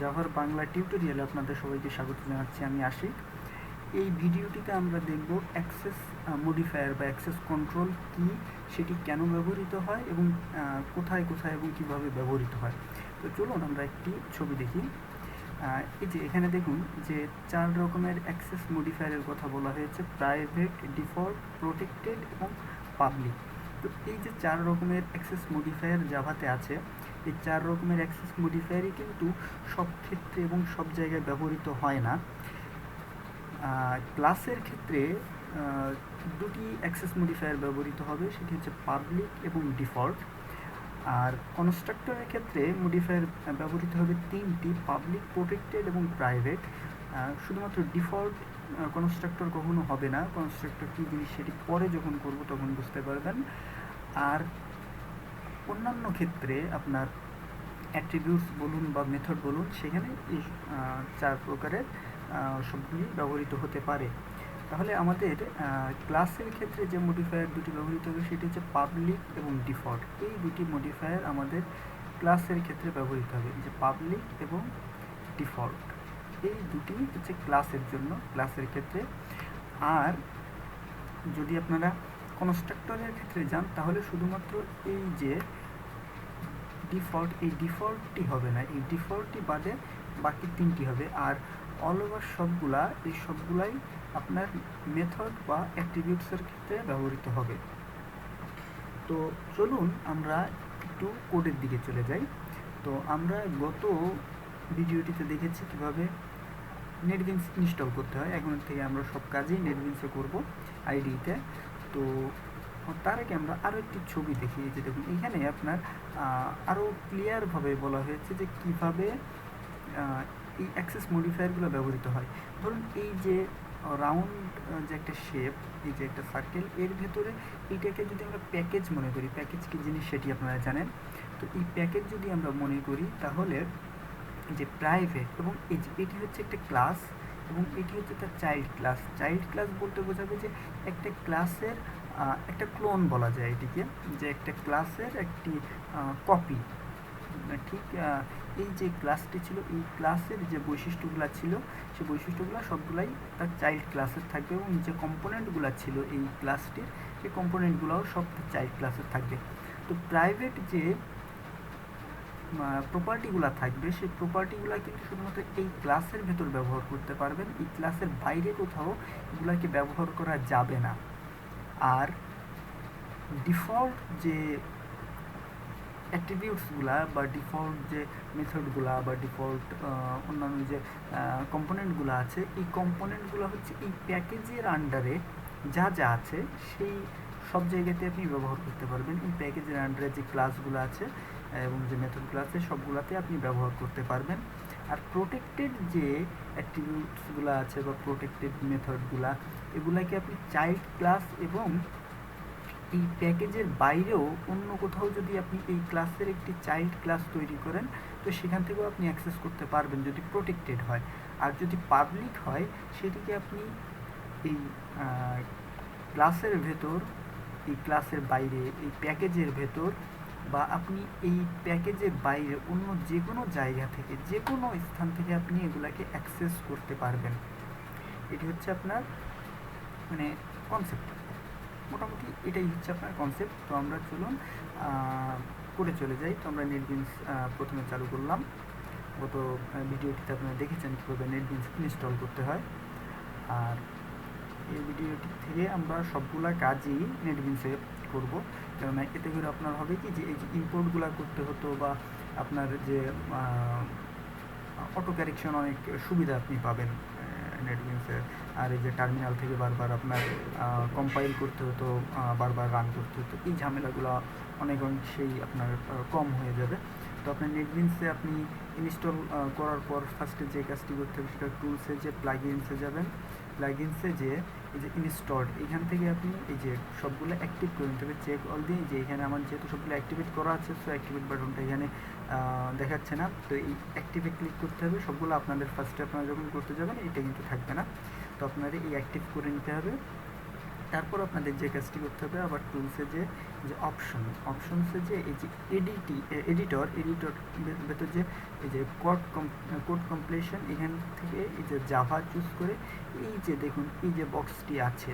জাভার বাংলা টিউটোরিয়ালে আপনাদের সবাইকে স্বাগত জানাচ্ছি, আমি আশিক। এই ভিডিওটিতে আমরা দেখব অ্যাক্সেস মডিফায়ার বা অ্যাক্সেস কন্ট্রোল কি, সেটি কেন ব্যবহৃত হয় এবং কোথায় কোথায় এবং কীভাবে ব্যবহৃত হয়। তো চলুন আমরা একটি ছবি দেখি। এই যে এখানে দেখুন যে চার রকমের অ্যাক্সেস মডিফায়ারের কথা বলা হয়েছে, প্রাইভেট, ডিফল্ট, প্রোটেক্টেড এবং পাবলিক। তো এই যে চার রকমের অ্যাক্সেস মডিফায়ার জাভাতে আছে এই চার রকমের অ্যাক্সেস মডিফায়ারই কিন্তু সব ক্ষেত্রে এবং সব জায়গায় ব্যবহৃত হয় না। ক্লাসের ক্ষেত্রে দুটি অ্যাক্সেস মডিফায়ার ব্যবহৃত হবে, সেটি হচ্ছে পাবলিক এবং ডিফল্ট আর কনস্ট্রাক্টরের ক্ষেত্রে মডিফায়ার ব্যবহৃত হবে তিনটি পাবলিক প্রোটেক্টেড এবং প্রাইভেট শুধুমাত্র ডিফল্ট কনস্ট্রাক্টর কখনো হবে না। কনস্ট্রাক্টর কী জিনিস সেটি পরে যখন করব তখন বুঝতে পারবেন। আর অন্যান্য ক্ষেত্রে আপনার অ্যাট্রিবিউটস বলুন বা মেথড বলুন, সেখানে এই চার প্রকারের সবগুলি ব্যবহৃত হতে পারে। তাহলে আমাদের ক্লাসের ক্ষেত্রে যে মডিফায়ার দুটি ব্যবহৃত হবে, সেটি হচ্ছে পাবলিক এবং ডিফল্ট এই দুটি মডিফায়ার আমাদের ক্লাসের ক্ষেত্রে ব্যবহৃত হবে, যে পাবলিক এবং ডিফল্ট এই দুটি হচ্ছে ক্লাসের জন্য ক্লাসের ক্ষেত্রে। আর যদি আপনারা কনস্ট্রাক্টরের ক্ষেত্রে যান, তাহলে শুধুমাত্র এই যে ডিফল্ট এই ডিফল্টটি হবে না এই ডিফল্টটি বাদে বাকি তিনটি হবে। আর অল ওভার সবগুলা, এই সবগুলাই আপনার মেথড বা অ্যাট্রিবিউটসের ক্ষেত্রে ব্যবহৃত হবে। তো চলুন আমরা একটু কোডের দিকে চলে যাই। তো আমরা গত ভিডিওটিতে দেখেছি কীভাবে নেটবিনস ইনস্টল করতে হয়। এখন থেকে আমরা সব কাজেই নেটবিনসে করব আইডিতে তো তার আগে আমরা আরও একটি ছবি দেখি যে দেখুন, এখানে আপনার আরও ক্লিয়ারভাবে বলা হয়েছে যে কীভাবে এই অ্যাক্সেস মডিফায়ারগুলো ব্যবহৃত হয়। ধরুন, এই যে রাউন্ড যে একটা শেপ এই যে একটা সার্কেল এর ভেতরে এইটাকে যদি আমরা প্যাকেজ মনে করি প্যাকেজ কি জিনিস সেটি আপনারা জানেন? তো এই প্যাকেজ যদি আমরা মনে করি, তাহলে যে প্রাইভেট এবং এই যে, এটি হচ্ছে একটা ক্লাস এবং এটি হচ্ছে তার চাইল্ড ক্লাস চাইল্ড ক্লাস বলতে বোঝাবে যে একটা ক্লাসের একটা ক্লোন বলা যায় এটিকে, যে একটা ক্লাসের একটি কপি। ঠিক এই যে ক্লাসটি ছিল, এই ক্লাসের যে বৈশিষ্ট্যগুলো ছিল সেই বৈশিষ্ট্যগুলো সবগুলাই তার চাইল্ড ক্লাসের থাকবে এবং যে কম্পোনেন্টগুলো ছিল এই ক্লাসটির, সেই কম্পোনেন্টগুলোও সব চাইল্ড ক্লাসের থাকবে। তো প্রাইভেট যে প্রপার্টিগুলো থাকবে, সেই প্রপার্টিগুলো কিন্তু শুধুমাত্র এই ক্লাসের ভেতর ব্যবহার করতে পারবেন, এই ক্লাসের বাইরে কোথাও এগুলাকে ব্যবহার করা যাবে না। আর ডিফল্ট যে অ্যাট্রিবিউটসগুলা বা ডিফল্ট যে মেথডগুলা বা ডিফল্ট অন্যান্য যে কম্পোনেন্টগুলো আছে, এই কম্পোনেন্টগুলো হচ্ছে এই প্যাকেজের আন্ডারে যা যা আছে, সেই সব জায়গাতে আপনি ব্যবহার করতে পারবেন। এই প্যাকেজের আন্ডারে যে ক্লাসগুলো আছে এবং যে মেথডগুলো আছে, সবগুলাতে আপনি ব্যবহার করতে পারবেন। আর প্রোটেক্টেড যে অ্যাট্রিবিউটসগুলো আছে বা প্রোটেক্টেড মেথডগুলা এগুলাকে আপনি চাইল্ড ক্লাস এবং এই প্যাকেজের বাইরেও অন্য কোথাও যদি আপনি এই ক্লাসের একটি চাইল্ড ক্লাস তৈরি করেন, তো সেখান থেকেও আপনি অ্যাক্সেস করতে পারবেন যদি প্রোটেক্টেড হয়। আর যদি পাবলিক হয়, সেটিকে আপনি এই ক্লাসের ভেতর, এই ক্লাসের বাইরে, এই প্যাকেজের ভেতর বা আপনি এই প্যাকেজের বাইরে অন্য যে কোনো জায়গা থেকে যে কোনো স্থান থেকে আপনি এগুলাকে অ্যাক্সেস করতে পারবেন। এটি হচ্ছে আপনার মানে কনসেপ্ট মোটামুটি এটাই হচ্ছে আপনার কনসেপ্ট তো আমরা চলুন করে চলে যাই। তো আমরা নেটবিনস প্রথমে চালু করলাম। গত ভিডিওটিতে আপনারা দেখেছেন কীভাবে নেটবিনস ইনস্টল করতে হয়। আর এই ভিডিওটি থেকে আমরা সবগুলা কাজই নেটবিনসে করব। কেননা এতে করে আপনার হবে কি যে এই যে ইম্পোর্টগুলো করতে হতো বা আপনার যে অটো কারেকশন অনেক সুবিধা আপনি পাবেন নেটবিনসের আর এই যে টার্মিনাল থেকে বারবার আপনার কম্পাইল করতে হতো বারবার রান করতে হতো, এই ঝামেলাগুলো অনেক অংশেই আপনার কম হয়ে যাবে। তো আপনার নেটবিনসে আপনি ইনস্টল করার পর ফার্স্টে যে কাজটি করতে হবে সেটা টুলসে যে প্লাগইনসে যাবেন প্লাগইনসে যে এই যে ইনস্টলড এখান থেকে আপনি এই যে সবগুলো অ্যাক্টিভ করে নিতে হবে চেক অল দিয়ে যে এখানে আমার যেহেতু সবগুলো অ্যাক্টিভেট করা আছে সো অ্যাক্টিভেট বাটনটা এখানে দেখাচ্ছে না। তো এই অ্যাক্টিভে ক্লিক করতে হবে, সবগুলো আপনাদের ফার্স্টে আপনারা যখন করতে যাবেন, এটা কিন্তু থাকবে না। তো আপনাদের এই অ্যাক্টিভ করে নিতে হবে। তারপর আপনাদের যে কাজটি করতে হবে, আবার টুলসে যে যে অপশন অপশনসে যে এই যে এডিটি এডিটর এডিটর ভেতর যে, এই যে কোড কোড কমপ্লিশন এখান থেকে এই যে জাভা চুজ করে, এই যে দেখুন, এই যে বক্সটি আছে,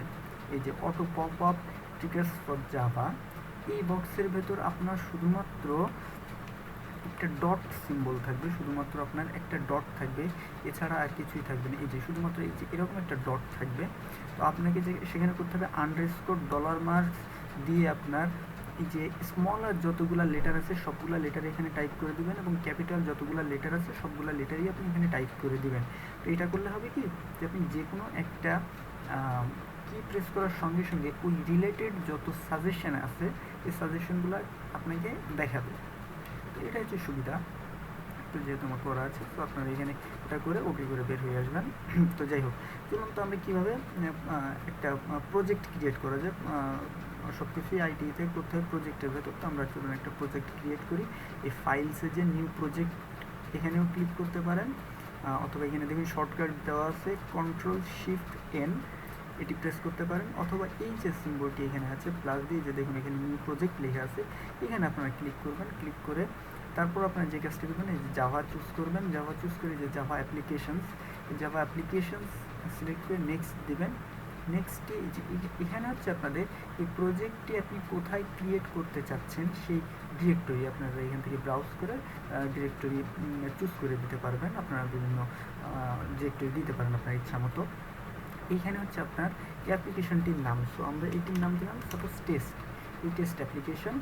এই যে auto pop up triggers for Java এই বক্সের ভেতর আপনার শুধুমাত্র একটা ডট সিম্বল থাকবে, শুধুমাত্র আপনার একটা ডট থাকবে, এছাড়া আর কিছুই থাকবে না। এই যে শুধুমাত্র এই যে এরকম একটা ডট থাকবে তো আপনাকে যে সেখানে করতে হবে আন্ডারস্কোর ডলার মার্কস দিয়ে আপনার এই যে স্মল আর যতগুলো লেটার আছে, সবগুলো লেটার এখানে টাইপ করে দিবেন এবং ক্যাপিটাল যতগুলো লেটার আছে, সবগুলো লেটারই আপনি এখানে টাইপ করে দিবেন। তো এটা করলে হবে কি? যে আপনি যে কোনো একটা কি প্রেস করার সঙ্গে সঙ্গে ওই রিলেটেড যত সাজেশন আছে, এই সাজেশনগুলো আপনাকে দেখাবে। তো এটা হচ্ছে সুবিধা। তো যেহেতু আমার করা আছে, তো আপনারা এখানে এটা করে ওকে করে বের হয়ে আসবেন। তো যাই হোক, চলুন তো আমরা কীভাবে একটা প্রজেক্ট ক্রিয়েট করা যায় সব কিছুই আইটিতে করতে হয় প্রজেক্টের ভেতর। তো আমরা চলুন একটা প্রজেক্ট ক্রিয়েট করি। এই ফাইলসে যে নিউ প্রজেক্ট এখানেও ক্লিক করতে পারেন। অথবা এখানে দেখুন শর্টকাট দেওয়া আছে কন্ট্রোল শিফট এন এটি প্রেস করতে পারেন। অথবা এই যে সিম্বলটি এখানে আছে প্লাস দিয়ে যে দেখুন এখানে নিউ প্রজেক্ট লেখা আছে, এখানে আপনারা ক্লিক করবেন। ক্লিক করে তারপর আপনার যে কাজটি করবেন, এই যে জাভা চুজ করবেন। জাভা চুজ করে যে Java applications Java applications select করে নেক্সট দেবেন। নেক্সটে এখানে হচ্ছে আপনাদের এই প্রজেক্টটি আপনি কোথায় ক্রিয়েট করতে চাচ্ছেন, সেই ডিরেক্টরি আপনারা এখান থেকে ব্রাউজ করে ডিরেক্টরি চুজ করে দিতে পারবেন। আপনারা বিভিন্ন ডিরেক্টরি দিতে পারেন আপনার ইচ্ছা মতো। এইখানে হচ্ছে আপনার অ্যাপ্লিকেশনটির নাম। সো আমরা এটির নাম দিলাম সাপোজ টেস্ট এই টেস্ট অ্যাপ্লিকেশন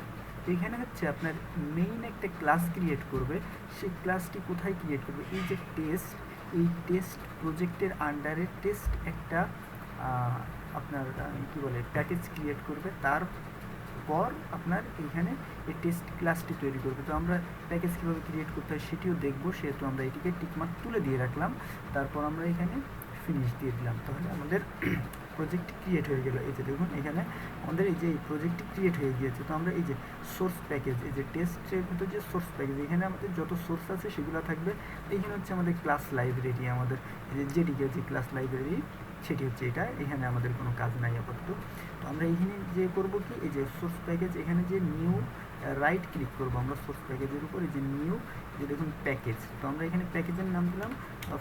এখানে হচ্ছে আপনার মেইন একটা ক্লাস ক্রিয়েট করবে। সেই ক্লাসটি কোথায় ক্রিয়েট করবে? এই যে টেস্ট এই টেস্ট প্রজেক্টের আন্ডারে টেস্ট একটা আপনার কি বলে প্যাকেজ ক্রিয়েট করবে। তার পর আপনার এইখানে এই টেস্ট ক্লাসটি তৈরি করবে। তো আমরা প্যাকেজ কীভাবে ক্রিয়েট করতে হয় সেটিও দেখব, সেহেতু আমরা এটিকে টিকমার্ক তুলে দিয়ে রাখলাম। তারপর আমরা এখানে ফিনিশ দিয়ে দিলাম। তাহলে আমাদের প্রজেক্ট ক্রিয়েট হয়ে গেল। এই যে দেখুন, এখানে আমাদের এই যে এই প্রজেক্টটি ক্রিয়েট হয়ে গিয়েছে, তো আমরা এই যে সোর্স প্যাকেজ এই যে টেস্টের ভিতর যে সোর্স প্যাকেজ এখানে আমাদের যত সোর্স আছে সেগুলো থাকবে। এইখানে হচ্ছে আমাদের ক্লাস লাইব্রেরি আমাদের যেটিকে যে ক্লাস লাইব্রেরি সেটি হচ্ছে এটা। এখানে আমাদের কোনো কাজ নাই আপাতত। তো আমরা এখানে যে করব কি, এই যে সোর্স প্যাকেজ এখানে যে নিউ রাইট ক্লিক করব আমরা সোর্স প্যাকেজের উপর, এই যে নিউ যে দেখুন প্যাকেজ তো আমরা এখানে প্যাকেজের নাম দিলাম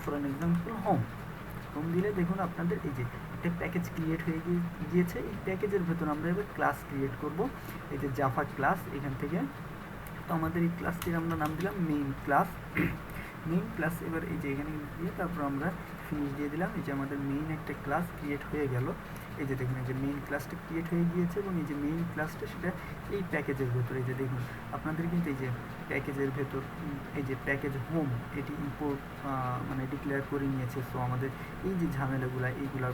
for an example home home দিলে দেখুন আপনাদের এই যে একটা প্যাকেজ ক্রিয়েট হয়ে গিয়েছে, এই প্যাকেজের ভেতর আমরা এবার ক্লাস ক্রিয়েট করব। এই যে জাফা ক্লাস এখান থেকে। তো আমাদের এই ক্লাসটির আমরা নাম দিলাম মেইন ক্লাস মেইন ক্লাস এবার এই যে এখানে দিয়ে তারপর আমরা ফিনিশ দিয়ে দিলাম। এই যে আমাদের মেইন একটা ক্লাস ক্রিয়েট হয়ে গেল। এই যে দেখুন, এই যে মেইন ক্লাসটা ক্রিয়েট হয়ে গিয়েছে এবং এই যে মেইন ক্লাসটা সেটা এই প্যাকেজের ভেতর, এই যে দেখুন, আপনাদের কিন্তু এই যে প্যাকেজের ভেতর এই যে প্যাকেজ হোম এটি ইম্পোর্ট মানে ডিক্লেয়ার করে নিয়েছে। সো আমাদের এই যে ঝামেলাগুলো, এইগুলা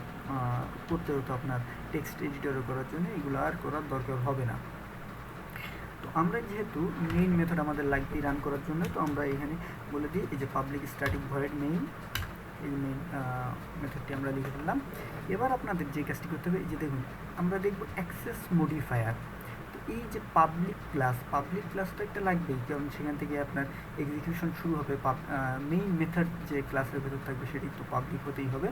করতে হতো আপনার টেক্সট এডিটরে করার জন্য এগুলো আর করার দরকার হবে না। তো আমরা যেহেতু মেইন মেথড আমাদের লাগবে রান করার জন্য, তো আমরা এখানে বলে দিই, এই যে পাবলিক স্ট্যাটিক ভয়েড মেইন এই মেন মেথডটি আমরা লিখে ফেললাম। এবার আপনাদের যে কাজটি করতে হবে যে দেখুন, আমরা দেখব অ্যাক্সেস মডিফায়ার তো এই যে পাবলিক ক্লাস পাবলিক ক্লাস তো একটা লাগবেই, কারণ সেখান থেকে আপনার এক্সিকিউশন শুরু হবে মেইন মেথড যে ক্লাসের ভেতর থাকবে, সেটি তো পাবলিক হতেই হবে।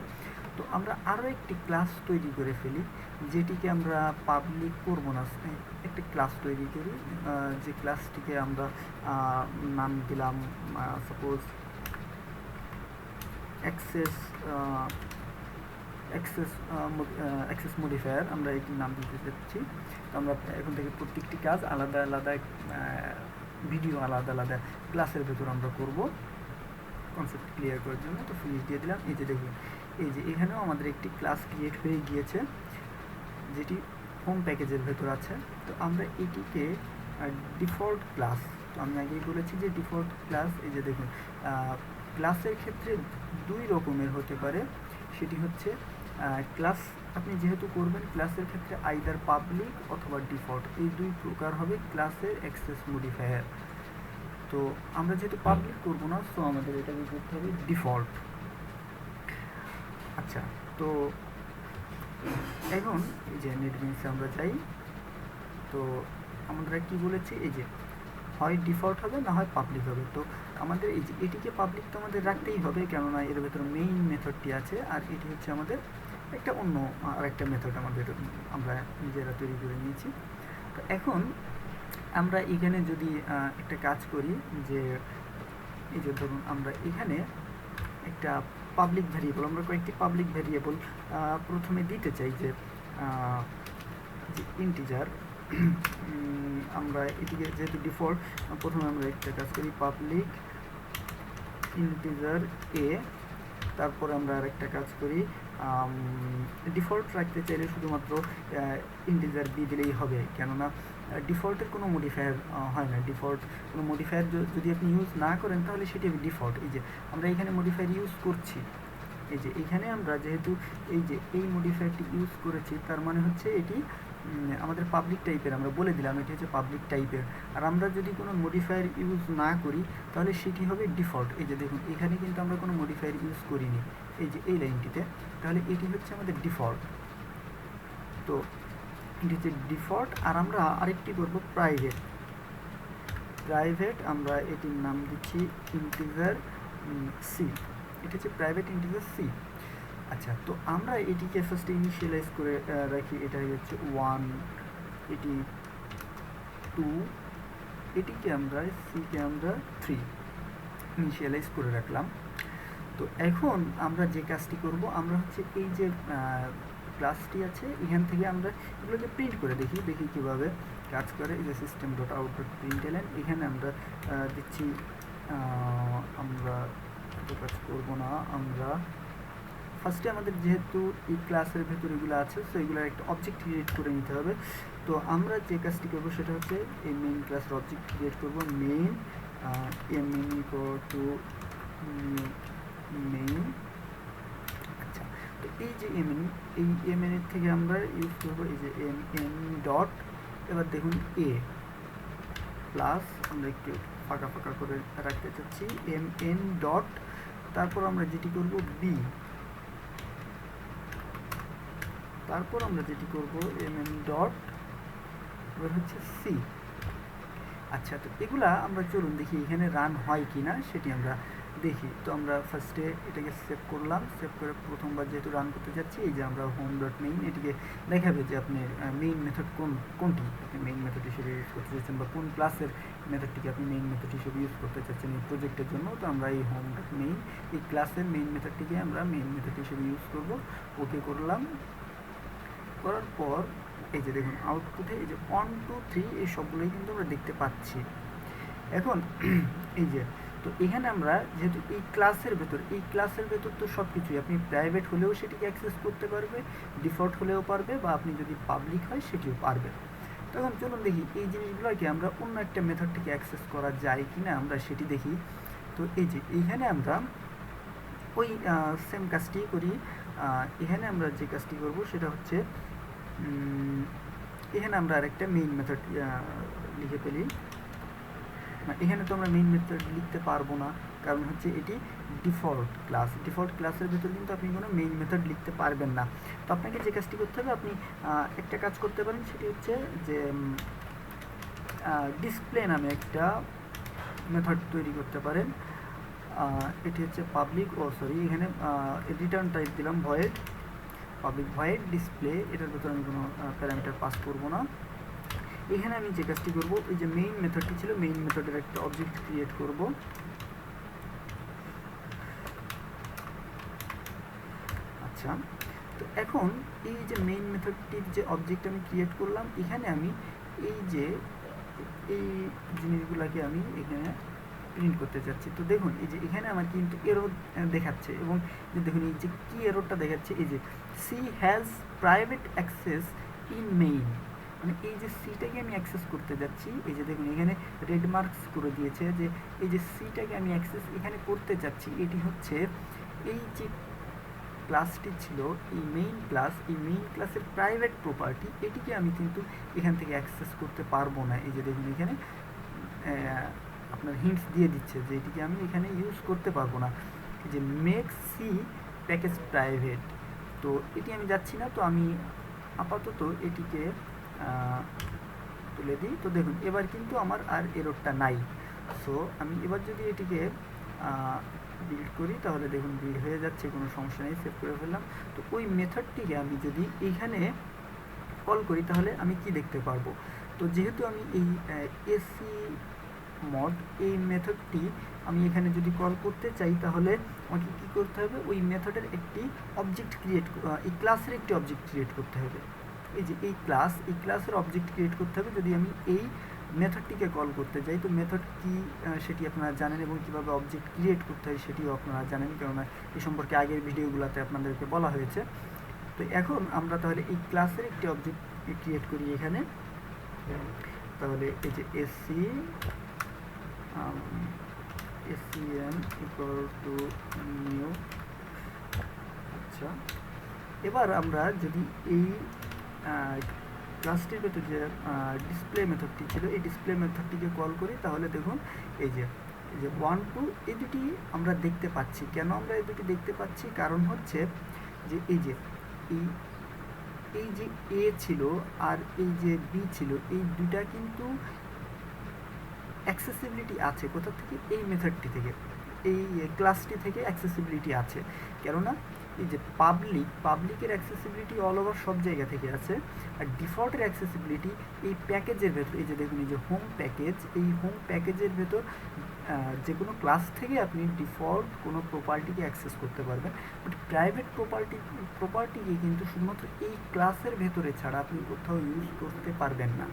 তো আমরা আরও একটি ক্লাস তৈরি করে ফেলি, যেটিকে আমরা পাবলিক করব না একটি ক্লাস তৈরি করি যে ক্লাসটিকে আমরা নাম দিলাম suppose access access access modifier আমরা এটির নাম দিতে চাচ্ছি তো আমরা এখন থেকে প্রত্যেকটি কাজ আলাদা আলাদা ভিডিও আলাদা আলাদা ক্লাসের ভেতর আমরা করব। কনসেপ্ট ক্লিয়ার করার জন্য। তো ফিনিশ দিয়ে দিলাম। এই যে দেখুন, এই যে এখানেও আমাদের একটি ক্লাস ক্রিয়েট হয়ে গিয়েছে, যেটি হোম প্যাকেজের ভেতর আছে। তো আমরা এটিকে ডিফল্ট ক্লাস তো আমি আগেই বলেছি যে ডিফল্ট ক্লাস এই যে দেখুন ক্লাসের ক্ষেত্রে দুই রকমের হতে পারে। সেটি হচ্ছে ক্লাস আপনি যেহেতু করবেন ক্লাসের ক্ষেত্রে আইদার পাবলিক অথবা ডিফল্ট এই দুই প্রকার হবে ক্লাসের অ্যাক্সেস মডিফায়ার তো আমরা যেহেতু পাবলিক করব না সো আমাদের এটাকে করতে হবে ডিফল্ট আচ্ছা তো এখন এই যে নেটবিন্সে আমরা যাই, তো আমরা কি বলেছি? এই যে, হয় ডিফল্ট হবে না হয় পাবলিক হবে। তো আমাদের এই এটিকে পাবলিক তো আমাদের রাখতেই হবে, কেননা এর ভেতরে মেইন মেথডটি আছে, আর এটি হচ্ছে আমাদের একটা অন্য আরেকটা মেথড আমাদের আমরা নিজেরা তৈরি করে নিয়েছি। তো এখন আমরা এখানে যদি একটা কাজ করি যে, এই যে ধরুন আমরা এখানে একটা পাবলিক ভ্যারিয়েবল আমরা কয়েকটি পাবলিক ভ্যারিয়েবল প্রথমে দিতে চাই যে ইন্টিজার আমরা এটিকে যেহেতু ডিফল্ট প্রথমে আমরা একটা কাজ করি পাবলিক ইন্টিজার এ তারপরে আমরা আরেকটা কাজ করি ডিফল্ট রাখতে চাইলে শুধুমাত্র ইন্টিজার বি দিলেই হবে, কেননা ডিফল্টের কোনো মডিফায়ার হয় না। ডিফল্ট কোনো মডিফায়ার যদি আপনি ইউজ না করেন, তাহলে সেটি ডিফল্ট এই যে, আমরা এখানে মডিফায়ার ইউজ করছি। এই যে, এখানে আমরা যেহেতু, এই যে, এই মডিফায়ারটি ইউজ করেছি, তার মানে হচ্ছে এটি আমাদের পাবলিক টাইপের আমরা বলে দিলাম, এটি হচ্ছে পাবলিক টাইপের আর আমরা যদি কোনো মডিফায়ার ইউজ না করি, তাহলে সেটি হবে ডিফল্ট এই যে দেখুন, এখানে কিন্তু আমরা কোনো মডিফায়ার ইউজ করিনি। এই যে, এই লাইনটিতে তাহলে এটি হচ্ছে আমাদের ডিফল্ট তো, এটি হচ্ছে ডিফল্ট আর আমরা আরেকটি করব প্রাইভেট প্রাইভেট আমরা এটির নাম দিচ্ছি ইন্টিজার সি এটা হচ্ছে প্রাইভেট ইন্টিজার সি আচ্ছা তো আমরা এটিকে ফার্স্টে ইনিশিয়ালাইজ করে রাখি। এটা হচ্ছে ওয়ান এটি টু এটিকে আমরা সিকে আমরা থ্রি ইনিশিয়ালাইজ করে রাখলাম। তো এখন আমরা যে কাজটি করব, আমরা হচ্ছে এই যে ক্লাসটি আছে, এখান থেকে আমরা এগুলোকে প্রিন্ট করে দেখি দেখি কীভাবে কাজ করে। এই যে system dot out dot print L N এখানে আমরা দিচ্ছি আমরা কাজ করব না, আমরা ফার্স্টে আমাদের যেহেতু এই ক্লাসের ভেতর এগুলো আছে সো এগুলোর একটা অবজেক্ট ক্রিয়েট করে নিতে হবে। তো আমরা যে কাজটি করব সেটা হচ্ছে এই মেইন ক্লাসের অবজেক্ট ক্রিয়েট করব। Main M N to main আচ্ছা তো এই যে এম এন এই এম এন এর থেকে আমরা ইউজ করব এই যে এম এন ডট এবার দেখুন এ প্লাস আমরা একটু ফাঁকা ফাঁকা করে রাখতে চাচ্ছি। এম এন ডট তারপর আমরা যেটি করব বি তারপর আমরা যেটি করব এম এম ডট এবার হচ্ছে সি আচ্ছা তো এগুলা আমরা চলুন দেখি এখানে রান হয় কি না সেটি আমরা দেখি। তো আমরা ফার্স্টে এটাকে সেভ করলাম। সেভ করে প্রথমবার যেহেতু রান করতে যাচ্ছি, এই যে আমরা হোম ডট মেইন এটিকে দেখাবে যে আপনি মেইন মেথড কোন, কোনটি? আপনি মেইন মেথড হিসেবে ইউজ করতে চাচ্ছেন বা কোন ক্লাসের মেথডটিকে আপনি মেইন মেথড হিসেবে ইউজ করতে চাচ্ছেন এই প্রজেক্টের জন্য। তো আমরা এই হোম ডট মেইন এই ক্লাসের মেইন মেথডটিকে আমরা মেইন মেথড হিসেবে ইউজ করব। ওকে করলাম। করার পর এই যে দেখুন আউটপুটে এই যে ওয়ান টু থ্রি এই সবগুলোই কিন্তু আমরা দেখতে পাচ্ছি। এখন এই যে, তো এখানে আমরা যেহেতু এই ক্লাসের ভেতর, এই ক্লাসের ভেতর তো সব কিছুই আপনি প্রাইভেট হলেও সেটিকে অ্যাক্সেস করতে পারবে ডিফল্ট হলেও পারবে, বা আপনি যদি পাবলিক হয় সেটিও পারবে। তখন চলুন দেখি, এই জিনিসগুলোকে আমরা অন্য একটা মেথড থেকে অ্যাক্সেস করা যায় কি না আমরা সেটি দেখি। তো এই যে, এইখানে আমরা ওই সেম কাজটি করি। এখানে আমরা যে কাজটি করব সেটা হচ্ছে এখানে আমরা আরেকটা মেইন মেথড লিখে ফেলি। এখানে তো আমরা মেইন মেথড লিখতে পারব না, কারণ হচ্ছে এটি ডিফল্ট ক্লাস ডিফল্ট ক্লাসের ভেতর কিন্তু আপনি কোনো মেইন মেথড লিখতে পারবেন না। তো আপনাকে যে কাজটি করতে হবে, আপনি একটা কাজ করতে পারেন, সেটি হচ্ছে যে ডিসপ্লে নামে একটা মেথড তৈরি করতে পারেন। এটি হচ্ছে পাবলিক ও সরি এখানে রিটার্ন টাইপ দিলাম ভয়েড পাবলিক ভয়েড ডিসপ্লে এটার ভেতরে আমি কোনো প্যারামিটার পাস করব না। এখানে আমি যে কাজটি করব, এই যে মেইন মেথডটি ছিল মেইন মেথডের একটা অবজেক্ট ক্রিয়েট করব। আচ্ছা তো এখন এই যে মেইন মেথডটির যে অবজেক্ট আমি ক্রিয়েট করলাম, এখানে আমি এই যে, এই জিনিসগুলোকে আমি এখানে প্রিন্ট করতে চাচ্ছি তো দেখুন, এই যে এখানে আমার কিন্তু এরো দেখাচ্ছে এবং দেখুন, এই যে কী এরোটা দেখাচ্ছে, এই যে C has private access in main মানে এই যে সিটাকে আমি অ্যাক্সেস করতে যাচ্ছি, এই যে দেখুন, এখানে রেড মার্কস করে দিয়েছে যে এই যে সিটাকে আমি অ্যাক্সেস এখানে করতে যাচ্ছি, এটি হচ্ছে এই যে ক্লাসটি ছিল, এই মেইন ক্লাস এই মেইন ক্লাসের প্রাইভেট প্রপার্টি এটিকে আমি কিন্তু এখান থেকে অ্যাক্সেস করতে পারব না। এই যে দেখুন, এখানে আপনার হিন্টস দিয়ে দিচ্ছে যে এটিকে আমি এখানে ইউজ করতে পারব না। যে মেক সি প্যাকেজ প্রাইভেট তো এটি আমি যাচ্ছি না, তো আমি আপাতত এটিকে তুলে দিই। তো দেখুন, এবার কিন্তু আমার আর এররটা নাই। সো আমি এবার যদি এটিকে বিল্ড করি, তাহলে দেখুন বিল্ড হয়ে যাচ্ছে, কোনো সমস্যা নেই সেভ করে ফেললাম। তো ওই মেথডটিকে আমি যদি এইখানে কল করি, তাহলে আমি কি দেখতে পারব? তো যেহেতু আমি এই এসি মড এই মেথডটি আমি এখানে যদি কল করতে চাই, তাহলে আমাকে কী করতে হবে? ওই মেথডের একটি অবজেক্ট ক্রিয়েট এই ক্লাসের একটি অবজেক্ট ক্রিয়েট করতে হবে। এই যে এই ক্লাস এই ক্লাসের অবজেক্ট ক্রিয়েট করতে হবে। যদি আমি এই মেথডটিকে কল করতে যাই, তো মেথড কি সেটি আপনারা জানেন এবং কীভাবে অবজেক্ট ক্রিয়েট করতে হয় সেটিও আপনারা জানেন, কেননা এই সম্পর্কে আগের ভিডিওগুলোতে আপনাদেরকে বলা হয়েছে। তো এখন আমরা তাহলে এই ক্লাসের একটি অবজেক্ট ক্রিয়েট করি এখানে। তাহলে এই যে A C A C N equal to new আচ্ছা এবার আমরা যদি এই ক্লাসটির ভেতর যে ডিসপ্লে মেথডটি ছিল, এই ডিসপ্লে মেথডটিকে কল করি, তাহলে দেখুন, এই যে এই যে ওয়ান টু এই দুটি আমরা দেখতে পাচ্ছি। কেন আমরা এই দুটি দেখতে পাচ্ছি? কারণ হচ্ছে যে, এই যে, এই এই যে এ ছিল আর এই যে বি ছিল, এই দুটা কিন্তু অ্যাক্সেসিবিলিটি আছে। কোথা থেকে? এই মেথডটি থেকে। এই ক্লাসটি থেকে অ্যাক্সেসিবিলিটি আছে। কেননা, এই যে পাবলিক পাবলিকের অ্যাক্সেসিবিলিটি অল ওভার সব জায়গা থেকে আছে। আর ডিফল্টের অ্যাক্সেসিবিলিটি এই প্যাকেজের ভেতর এই যে দেখুন, এই যে হোম প্যাকেজ এই হোম প্যাকেজের ভেতর যে কোনো ক্লাস থেকে আপনি ডিফল্ট কোনো প্রপার্টিকে অ্যাক্সেস করতে পারবেন। বাট প্রাইভেট প্রপার্টি প্রপার্টিকে কিন্তু শুধুমাত্র এই ক্লাসের ভেতরে ছাড়া আপনি কোথাও ইউজ করতে পারবেন না।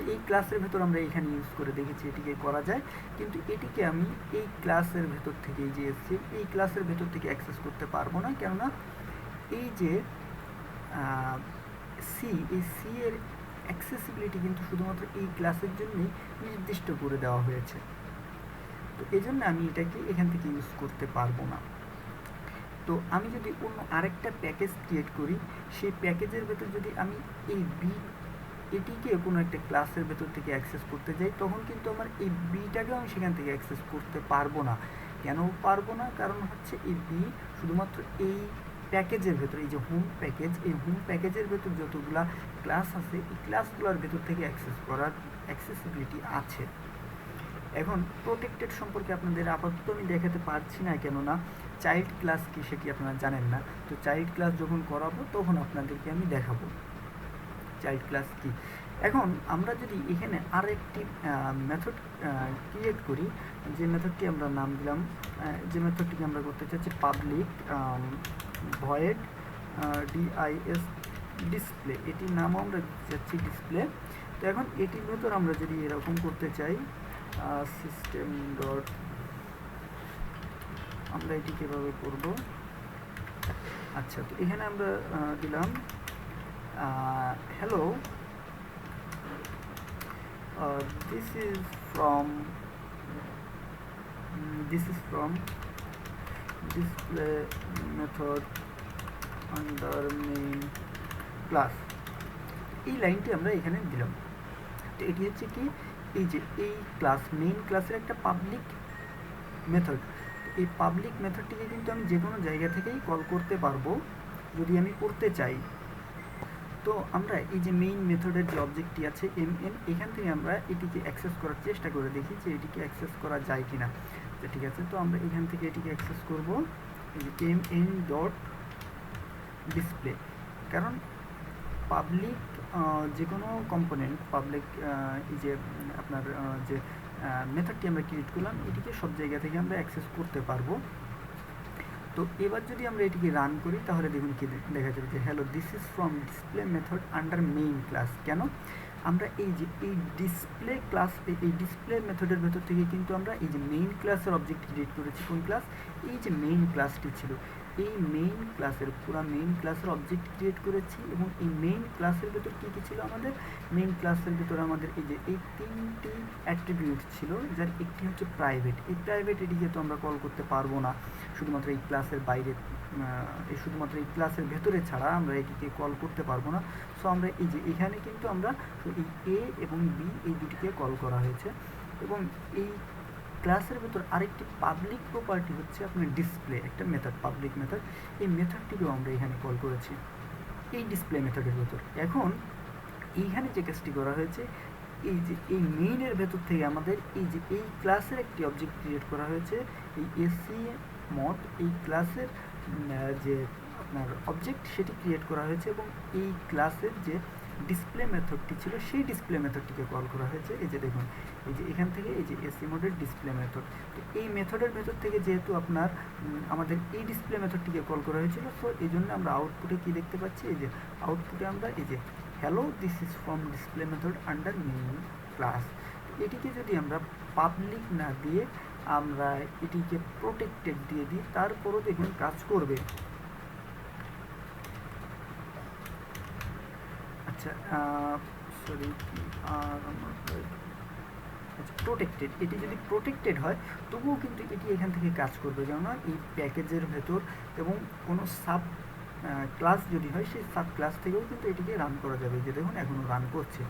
তো এই ক্লাসের ভেতর আমরা এখানে ইউজ করে দেখেছি এটিকে করা যায়। কিন্তু এটিকে আমি এই ক্লাসের ভেতর থেকে যে এসছি, এই ক্লাসের ভেতর থেকে অ্যাক্সেস করতে পারব না। কেননা এই যে সি এই সি এর অ্যাক্সেসিবিলিটি কিন্তু শুধুমাত্র এই ক্লাসের জন্যই নির্দিষ্ট করে দেওয়া হয়েছে। তো এই জন্য আমি এটাকে এখান থেকে ইউজ করতে পারব না। তো আমি যদি অন্য আরেকটা প্যাকেজ ক্রিয়েট করি, সেই প্যাকেজের ভেতর যদি আমি এই বি এটিকে কোনো একটা ক্লাসের ভেতর থেকে অ্যাক্সেস করতে যাই? তখন কিন্তু আমার এই বিটাকেও আমি সেখান থেকে অ্যাক্সেস করতে পারব না। কেন পারব না? কারণ হচ্ছে এই বি শুধুমাত্র এই প্যাকেজের ভেতর, এই যে হোম প্যাকেজ এই হোম প্যাকেজের ভেতর যতগুলা ক্লাস আছে, এই ক্লাসগুলোর ভেতর থেকে অ্যাক্সেস করার অ্যাক্সেসিবিলিটি আছে। এখন প্রোটেক্টেড সম্পর্কে আপনাদের আপাতত আমি দেখাতে পারছি না, কেননা চাইল্ড ক্লাস কি সেটি আপনারা জানেন না। তো চাইল্ড ক্লাস যখন করাবো, তখন আপনাদেরকে আমি দেখাবো। চাইল্ড ক্লাস কি? এখন আমরা যদি এখানে আর একটি মেথড ক্রিয়েট করি, যে মেথডটি আমরা নাম দিলাম যে মেথডটিকে আমরা করতে চাচ্ছি পাবলিক ভয়েড ডিআইএস ডিসপ্লে এটির নামও আমরা চাচ্ছি ডিসপ্লে তো এখন এটির ভেতর আমরা যদি এরকম করতে চাই সিস্টেম ডট আমরা এটি কীভাবে করব। আচ্ছা তো এখানে আমরা দিলাম hello. Uh, this is from um, this is from display method under main class. এই লাইনটি আমরা এখানে দিলাম। তো এটি হচ্ছে কি এই যে এই ক্লাস মেইন ক্লাসের একটা পাবলিক মেথড এই পাবলিক মেথডটিকে কিন্তু আমি যে কোনো জায়গা থেকেই কল করতে পারব। যদি আমি করতে চাই। তো আমরা এই যে মেইন মেথডের যে অবজেক্টটি আছে এম এন এখান থেকে আমরা এটিকে অ্যাক্সেস করার চেষ্টা করে দেখি যে এটিকে অ্যাক্সেস করা যায় কি না তো ঠিক আছে, তো আমরা এখান থেকে এটিকে অ্যাক্সেস করব। এই যে এম এন ডট ডিসপ্লে কারণ পাবলিক যে কোনো কম্পোনেন্ট পাবলিক এই যে, আপনার যে মেথডটি আমরা ক্রিয়েট করলাম, এটিকে সব জায়গা থেকে আমরা অ্যাক্সেস করতে পারব। তো এবার যদি আমরা এটিকে রান করি, তাহলে দেখুন কি দেখা যাবে যে hello this is from display method under main class কেন? আমরা এই যে, এই ডিসপ্লে ক্লাস এই ডিসপ্লে মেথডের ভেতর থেকে কিন্তু আমরা এই যে মেইন ক্লাসের অবজেক্ট ক্রিয়েট করেছি, কোন ক্লাস এই যে মেইন ক্লাসটি ছিল। এই মেইন ক্লাসের পুরো মেইন ক্লাসের অবজেক্ট ক্রিয়েট করেছি এবং এই মেইন ক্লাসের ভেতর কী কী ছিল আমাদের? মেইন ক্লাসের ভেতর আমাদের এই যে এই তিনটি অ্যাট্রিবিউট ছিল, যার একটি হচ্ছে প্রাইভেট এই প্রাইভেট এটিকে তো আমরা কল করতে পারব না, শুধুমাত্র এই ক্লাসের বাইরে এই শুধুমাত্র এই ক্লাসের ভেতরে ছাড়া আমরা এটিকে কল করতে পারব না। সো আমরা এই যে এখানে কিন্তু আমরা এই এ এবং বি এই দুটিকে কল করা হয়েছে এবং এই ক্লাসের ভেতর আরেকটি পাবলিক প্রপার্টি হচ্ছে আপনার ডিসপ্লে একটা মেথড পাবলিক মেথড এই মেথডটিকেও আমরা এখানে কল করেছি। এই ডিসপ্লে মেথডের ভেতর। এখন এইখানে যে কাজটি করা হয়েছে, এই যে, এই মেইনের ভেতর থেকে আমাদের এই যে, এই ক্লাসের একটি অবজেক্ট ক্রিয়েট করা হয়েছে, এই এসি মড এই ক্লাসের যে আপনার অবজেক্ট সেটি ক্রিয়েট করা হয়েছে এবং এই ক্লাসের যে ডিসপ্লে মেথডটি ছিল, সেই ডিসপ্লে মেথডটিকে কল করা হয়েছে। এই যে দেখুন, এই যে এখান থেকে এই যে এসি মোডের ডিসপ্লে মেথড তো এই মেথডের ভেতর থেকে যেহেতু আপনার আমাদের এই ডিসপ্লে মেথডটিকে কল করা হয়েছিল সো এই জন্য আমরা আউটপুটে কি দেখতে পাচ্ছি? এই যে আউটপুটে আমরা এই যে hello this is from display method under main class এটিকে যদি আমরা পাবলিক না দিয়ে আমরা এটিকে প্রোটেক্টেড দিয়ে দিই, তারপরও দেখুন কাজ করবে। আচ্ছা সরি আর আমার আচ্ছা প্রোটেক্টেড এটি যদি প্রোটেক্টেড হয়, তবুও কিন্তু এটি এখান থেকে কাজ করবে। কেননা এই প্যাকেজের ভেতর এবং কোনো সাব ক্লাস যদি হয়, সেই সাব ক্লাস থেকেও কিন্তু এটিকে রান করা যাবে। যে দেখুন এখনও রান করছে।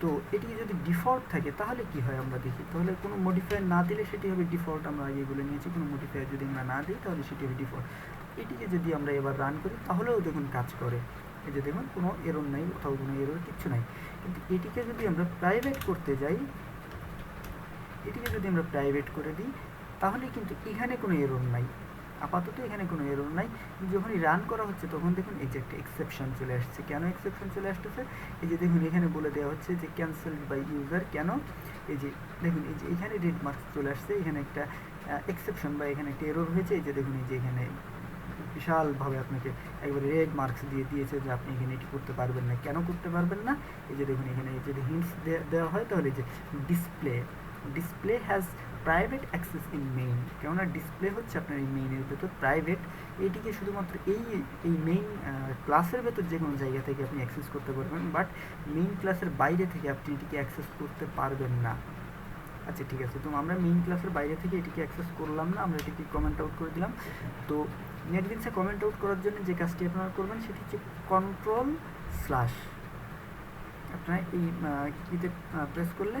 তো এটি যদি ডিফল্ট থাকে, তাহলে কি হয় আমরা দেখি? তাহলে কোনো মডিফায়ার না দিলে সেটি হবে ডিফল্ট আমরা আগে বলে নিয়েছি, কোনো মডিফায়ার যদি আমরা না দিই, তাহলে সেটি হবে ডিফল্ট এটিকে যদি আমরা এবার রান করি, তাহলেও দেখুন কাজ করে। এই যে দেখুন, কোনো এরর নাই, কোথাও কোনো এরর কিচ্ছু নাই। কিন্তু এটিকে যদি আমরা প্রাইভেট করতে যাই, এটিকে যদি আমরা প্রাইভেট করে দিই, তাহলে কিন্তু এখানে কোনো এরর নাই। আপাতত এখানে কোনো এরর নাই। যখনই রান করা হচ্ছে, তখন দেখুন এই যে একটা এক্সেপশন চলে আসছে। কেন এক্সেপশন চলে আসতেছে? এই যে দেখুন, এখানে বলে দেওয়া হচ্ছে যে ক্যান্সেল বাই ইউজার কেন? এই যে দেখুন, এই যে এখানে রেড মার্কস চলে আসছে। এখানে একটা এক্সেপশন বা এখানে একটা এরর হয়েছে। এই যে দেখুন, এই যে এখানে বিশালভাবে আপনাকে একবারে রেড মার্কস দিয়ে দিয়েছে যে আপনি এখানে এটি করতে পারবেন না। কেন করতে পারবেন না? এই যে দেখুন, এখানে যদি হিন্টস দেওয়া হয়, তাহলে যে display display has private access in main কেননা ডিসপ্লে হচ্ছে আপনার এই মেইনের ভেতর প্রাইভেট এইটিকে শুধুমাত্র এই এই মেইন ক্লাসের ভেতর যে কোনো জায়গা থেকে আপনি অ্যাক্সেস করতে পারবেন বাট মেইন ক্লাসের বাইরে থেকে আপনি এটিকে অ্যাক্সেস করতে পারবেন না। আচ্ছা ঠিক আছে। তো আমরা মেইন ক্লাসের বাইরে থেকে এটিকে অ্যাক্সেস করলাম না, আমরা এটিকে কমেন্ট আউট করে দিলাম। তো নেটবিনসে কমেন্ট আউট করার জন্য যে কাজটি আপনারা করবেন, সেটি হচ্ছে কন্ট্রোল স্ল্যাশ আপনারা এই কীতে প্রেস করলে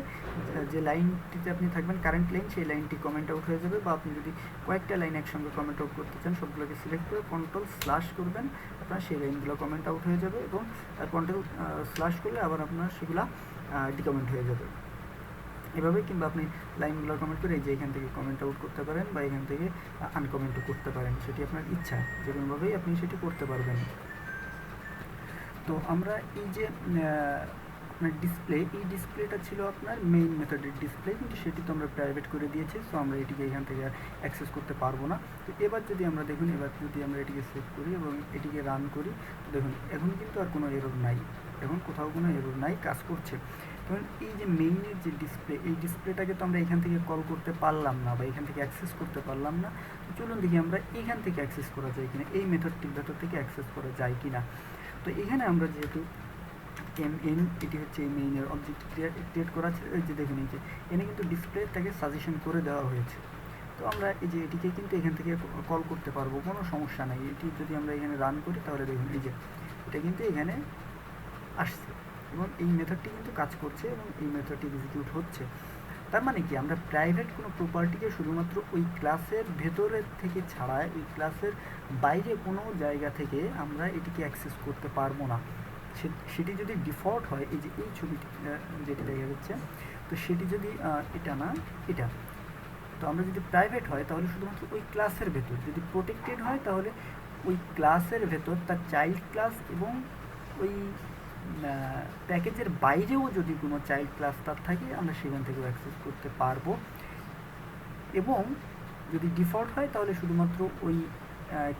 যে লাইনটিতে আপনি থাকবেন কারেন্ট লাইন সেই লাইনটি কমেন্ট আউট হয়ে যাবে। বা আপনি যদি কয়েকটা লাইন একসঙ্গে কমেন্ট আউট করতে চান, সবগুলোকে সিলেক্ট করে কন্ট্রোল স্ল্যাশ করবেন। আপনার সেই লাইনগুলো কমেন্ট আউট হয়ে যাবে এবং কন্ট্রোল স্ল্যাশ করলে আবার আপনার সেগুলো ডিকমেন্ট হয়ে যাবে। এভাবে কিংবা আপনি লাইনগুলো কমেন্ট করে এই যে এখান থেকে কমেন্ট আউট করতে পারেন বা এখান থেকে আনকমেন্টও করতে পারেন। সেটি আপনার ইচ্ছা। যে কোনোভাবেই আপনি সেটি করতে পারবেন। তো আমরা এই যে আপনার ডিসপ্লে এই ডিসপ্লেটা ছিল আপনার মেইন মেথডের ডিসপ্লে কিন্তু সেটি তো আমরা প্রাইভেট করে দিয়েছি সো আমরা এটিকে এখান থেকে আর অ্যাক্সেস করতে পারব না। তো এবার যদি আমরা দেখুন, এবার যদি আমরা এটিকে সেভ করি এবং এটিকে রান করি দেখুন, এখন কিন্তু আর কোনো এরর নাই। এখন কোথাও কোনো এরর নাই, কাজ করছে। কারণ এই যে মেইনের যে ডিসপ্লে এই ডিসপ্লেটাকে তো আমরা এখান থেকে কল করতে পারলাম না বা এখান থেকে অ্যাক্সেস করতে পারলাম না। তো চলুন দেখি আমরা এখান থেকে অ্যাক্সেস করা যায় কিনা, এই মেথডটির ভেতর থেকে অ্যাক্সেস করা যায় কিনা। তো এখানে আমরা যেহেতু এম এন এটি হচ্ছে এই মেইনের অবজেক্ট ক্রিয়েট করা আছে। যে দেখুন, এই যে এনে কিন্তু ডিসপ্লেটাকে সাজেশন করে দেওয়া হয়েছে। তো আমরা এই যে এটিকে কিন্তু এখান থেকে কল করতে পারব, কোনো সমস্যা নাই। এটি যদি আমরা এখানে রান করি, তাহলে দেখুন, এই যে এটা কিন্তু এখানে আসছে। এবং এই মেথডটি কিন্তু কাজ করছে এবং এই মেথডটি এক্সিকিউট হচ্ছে। তার মানে কি? আমরা প্রাইভেট কোনো প্রপার্টিকে শুধুমাত্র ওই ক্লাসের ভেতরের থেকে ছাড়া ওই ক্লাসের বাইরে কোনো জায়গা থেকে আমরা এটিকে অ্যাক্সেস করতে পারব না। সেটি যদি ডিফল্ট হয়, এই যে এই ছবিটি যেটি দেখা যাচ্ছে, তো সেটি যদি এটা না, এটা। তো আমরা যদি প্রাইভেট হয়, তাহলে শুধুমাত্র ওই ক্লাসের ভেতর। যদি প্রোটেক্টেড হয়, তাহলে ওই ক্লাসের ভেতর তার চাইল্ড ক্লাস এবং ওই প্যাকেজের বাইরেও যদি কোনো চাইল্ড ক্লাস তার থাকে, আমরা সেখান থেকেও অ্যাক্সেস করতে পারব। এবং যদি ডিফল্ট হয়, তাহলে শুধুমাত্র ওই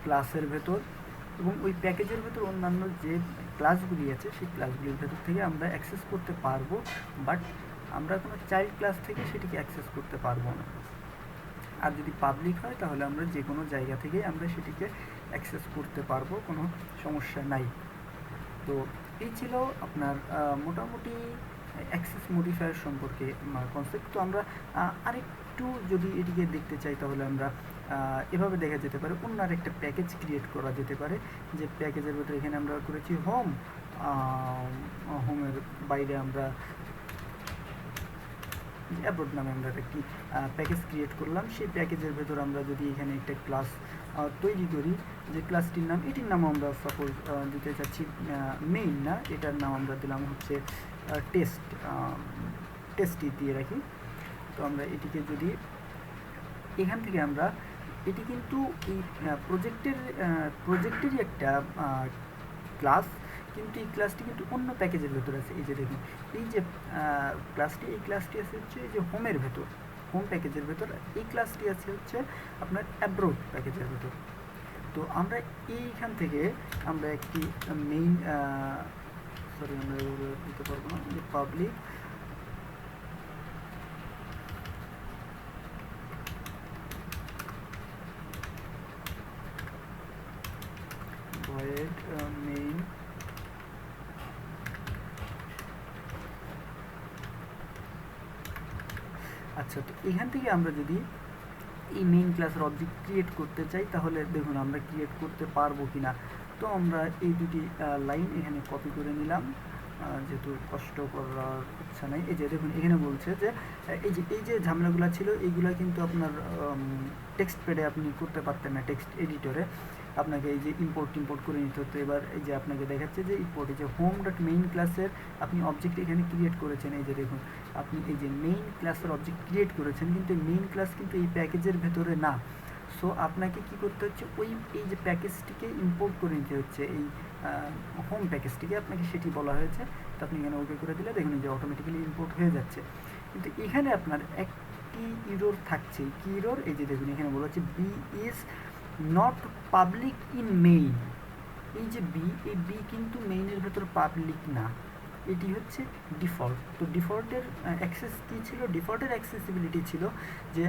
ক্লাসের ভেতর এবং ওই প্যাকেজের ভেতর অন্যান্য যে ক্লাসগুলি আছে, সেই ক্লাসগুলির ভেতর থেকে আমরা অ্যাক্সেস করতে পারব। বাট আমরা কোনো চাইল্ড ক্লাস থেকে সেটিকে অ্যাক্সেস করতে পারব না। আর যদি পাবলিক হয়, তাহলে আমরা যে কোনো জায়গা থেকে আমরা সেটিকে অ্যাক্সেস করতে পারব, কোনো সমস্যা নাই। তো এই ছিল আপনার মোটামুটি অ্যাক্সেস মডিফায়ার সম্পর্কে কনসেপ্ট তো আমরা আরেকটু যদি এটিকে দেখতে চাই তাহলে আমরা এভাবে দেখা যেতে পারে। অন্য আরেকটা প্যাকেজ ক্রিয়েট করা যেতে পারে। যে প্যাকেজের ভেতরে এখানে আমরা করেছি হোম হোমের বাইরে আমরা অ্যাব্রোড নামে আমরা একটি প্যাকেজ ক্রিয়েট করলাম। সেই প্যাকেজের ভেতর আমরা যদি এখানে একটা ক্লাস তৈরি করি যে ক্লাসটির নাম, এটির নাম আমরা সাপোজ দিতে চাচ্ছি মেইন না, এটার নাম আমরা দিলাম হচ্ছে টেস্ট টেস্টই দিয়ে রাখি। তো আমরা এটিকে যদি, এখান থেকে আমরা, এটি কিন্তু এই প্রজেক্টের প্রজেক্টেরই একটা ক্লাস কিন্তু এই ক্লাসটি কিন্তু অন্য প্যাকেজের ভেতর আছে। এই যে দেখুন, এই যে ক্লাসটি এই ক্লাসটি আছে হচ্ছে এই যে হোমের ভেতর। হোম প্যাকেজের ভেতর, এই ক্লাসটি আছে হচ্ছে আপনার অ্যাব্রোড প্যাকেজের ভেতর। তো আমরা এইখান থেকে আমরা একটি মেইন সরি আমরা দিতে পারব না পাবলিক void uh, main আচ্ছা তো এখান থেকে আমরা যদি এই মেইন ক্লাসের অবজেক্ট ক্রিয়েট করতে চাই, তাহলে দেখুন আমরা ক্রিয়েট করতে পারব কি না তো আমরা এই দুটি লাইন এখানে কপি করে নিলাম। যেহেতু কষ্ট করার ইচ্ছা নেই। এই যে দেখুন, এখানে বলছে যে, এই যে এই যে ঝামেলাগুলো ছিল, এইগুলো কিন্তু আপনার টেক্সট প্যাডে আপনি করতে পারতেন না টেক্সট এডিটরে আপনাকে এই যে ইম্পোর্ট টিম্পোর্ট করে নিতে হতো। এবার এই যে আপনাকে দেখাচ্ছে যে ইম্পোর্ট এই যে হোম ডট মেইন ক্লাসের আপনি অবজেক্ট এখানে ক্রিয়েট করেছেন। এই যে দেখুন, আপনি এই যে মেইন ক্লাসের অবজেক্ট ক্রিয়েট করেছেন, কিন্তু মেইন ক্লাস কিন্তু এই প্যাকেজের ভেতরে না। সো আপনাকে কি করতে হচ্ছে? ওই, এই যে প্যাকেজটিকে ইম্পোর্ট করে নিতে হচ্ছে। এই হোম প্যাকেজটিকে আপনাকে সেটি বলা হয়েছে। তো আপনি এখানে ওকে করে দিলে দেখুন যে অটোমেটিক্যালি ইম্পোর্ট হয়ে যাচ্ছে। কিন্তু এখানে আপনার একটি ইরোর থাকছে কি ইরোর এই যে দেখুন, এখানে বলা হচ্ছে B is not public in main এই যে বি এই বি কিন্তু মেইনের ভেতর পাবলিক না। এটি হচ্ছে ডিফল্ট তো ডিফল্টের অ্যাক্সেস কী ছিল? ডিফল্টের অ্যাক্সেসিবিলিটি ছিল যে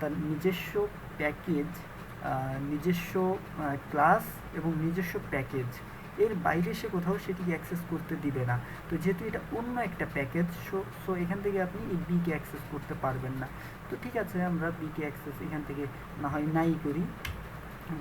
তার নিজস্ব প্যাকেজ নিজস্ব ক্লাস এবং নিজস্ব প্যাকেজ এর বাইরে সে কোথাও সেটিকে অ্যাক্সেস করতে দিবে না। তো যেহেতু এটা অন্য একটা প্যাকেজ সো সো এখান থেকে আপনি এই বিকে অ্যাক্সেস করতে পারবেন না। তো ঠিক আছে, আমরা বিকে অ্যাক্সেস এখান থেকে না হয় নাই করি।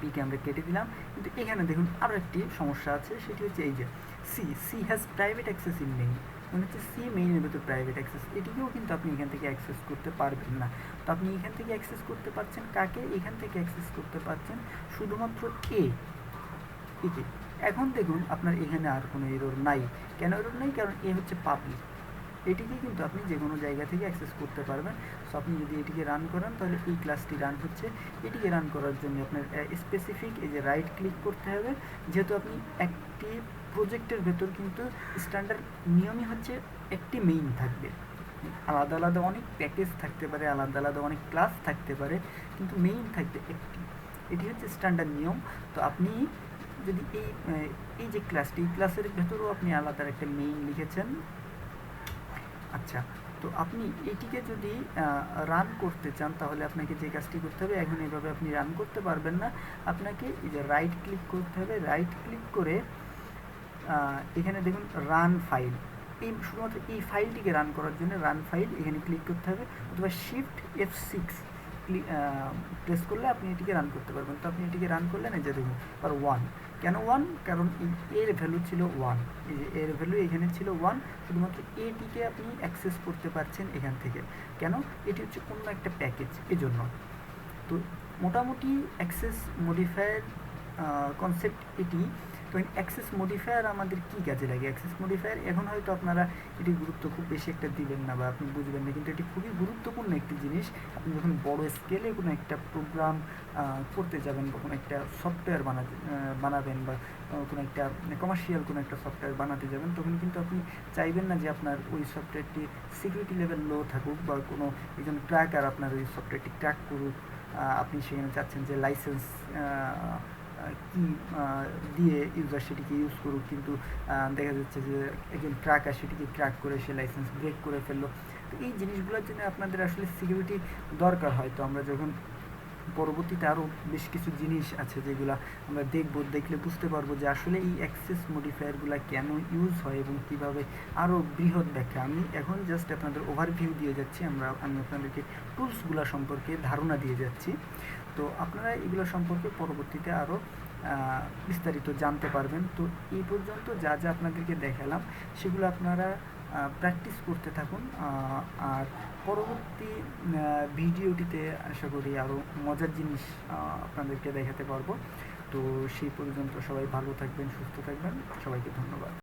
বিকে আমরা কেটে দিলাম। কিন্তু এখানে দেখুন আরও একটি সমস্যা আছে, সেটি হচ্ছে এই যে C C has private access in main মানে হচ্ছে সি মেইনের ভেতর প্রাইভেট অ্যাক্সেস এটিকেও কিন্তু আপনি এখান থেকে অ্যাক্সেস করতে পারবেন না। তো আপনি এখান থেকে অ্যাক্সেস করতে পারছেন কাকে? এখান থেকে অ্যাক্সেস করতে পারছেন শুধুমাত্র এ একে এখন দেখুন আপনার এখানে আর কোনো এরর নাই। কেন এরর নাই? কারণ এ হচ্ছে পাবলিক এটিকে কিন্তু আপনি যে কোনো জায়গা থেকে অ্যাক্সেস করতে পারবেন। সো আপনি যদি এটিকে রান করেন, তাহলে এই ক্লাসটি রান হচ্ছে। এটিকে রান করার জন্য আপনার স্পেসিফিক এই যে রাইট ক্লিক করতে হবে। যেহেতু আপনি একটি প্রজেক্টের ভেতর কিন্তু স্ট্যান্ডার্ড নিয়মই হচ্ছে একটি মেইন থাকবে। আলাদা আলাদা অনেক প্যাকেজ থাকতে পারে, আলাদা আলাদা অনেক ক্লাস থাকতে পারে, কিন্তু মেইন থাকবে একটি। এটি হচ্ছে স্ট্যান্ডার্ড নিয়ম। তো আপনি যদি এই এই যে ক্লাসটি ক্লাসের ভেতরেও আপনি আলাদা একটা মেইন লিখেছেন। আচ্ছা তো আপনি এটিকে যদি রান করতে চান, তাহলে আপনাকে যে কাজটি করতে হবে, এখন এইভাবে আপনি রান করতে পারবেন না। আপনাকে এই যে রাইট ক্লিক করতে হবে। রাইট ক্লিক করে এখানে দেখুন রান ফাইল এই শুধুমাত্র এই ফাইলটিকে রান করার জন্য রান ফাইল এখানে ক্লিক করতে হবে। অথবা শিফট এফ সিক্স প্রেস করলে আপনি এটিকে রান করতে পারবেন। তো আপনি এটিকে রান করলেন, এই যে দেখুন ওয়ান কেন ওয়ান কারণ এর ভ্যালু ছিল ওয়ান এই যে এর ভ্যালু এখানে ছিল ওয়ান শুধুমাত্র এটিকে আপনি অ্যাক্সেস করতে পারছেন এখান থেকে। কেন? এটি হচ্ছে অন্য একটা প্যাকেজ এজন্য। তো মোটামুটি অ্যাক্সেস মডিফায়ার কনসেপ্ট এটি তো অ্যাক্সেস মডিফায়ার আমাদের কী কাজে লাগে? অ্যাক্সেস মডিফায়ার এখন হয়তো আপনারা এটি গুরুত্ব খুব বেশি একটা দিবেন না বা আপনি বুঝবেন না, কিন্তু এটি খুবই গুরুত্বপূর্ণ একটি জিনিস। আপনি যখন বড় স্কেলে কোনো একটা প্রোগ্রাম করতে যাবেন বা কোনো একটা সফটওয়্যার বানাতে বানাবেন বা কোনো একটা কমার্শিয়াল কোনো একটা সফটওয়্যার বানাতে যাবেন, তখন কিন্তু আপনি চাইবেন না যে আপনার ওই সফটওয়্যারটি সিকিউরিটি লেভেল লো থাকুক বা কোনো একজন ট্র্যাকার আপনার ওই সফটওয়্যারটি ট্র্যাক করুক। আপনি সেখানে চাচ্ছেন যে লাইসেন্স কি দিয়ে ইউজার সেটিকে ইউজ করুক। কিন্তু দেখা যাচ্ছে যে একজন ট্র্যাকার সেটিকে ক্র্যাক করে সে লাইসেন্স ব্রেক করে ফেলল। তো এই জিনিসগুলোর জন্য আপনাদের আসলে সিকিউরিটি দরকার হয়। তো আমরা যখন পরবর্তীতে আরও বেশ কিছু জিনিস আছে যেগুলো আমরা দেখব, দেখলে বুঝতে পারব যে আসলে এই অ্যাক্সেস মডিফায়ারগুলো কেন ইউজ হয় এবং কীভাবে আরও বৃহৎ ব্যাখ্যা। আমি এখন জাস্ট আপনাদের ওভারভিউ দিয়ে যাচ্ছি। আমরা, আমি আপনাদেরকে টুলসগুলো সম্পর্কে ধারণা দিয়ে যাচ্ছি। তো আপনারা এগুলো সম্পর্কে পরবর্তীতে আরও বিস্তারিত জানতে পারবেন। তো এই পর্যন্ত যা যা আপনাদেরকে দেখালাম, সেগুলো আপনারা প্র্যাকটিস করতে থাকুন। আর পরবর্তী ভিডিওটিতে আশা করি আরও মজার জিনিস আপনাদেরকে দেখাতে পারব। তো সেই পর্যন্ত সবাই ভালো থাকবেন, সুস্থ থাকবেন। সবাইকে ধন্যবাদ।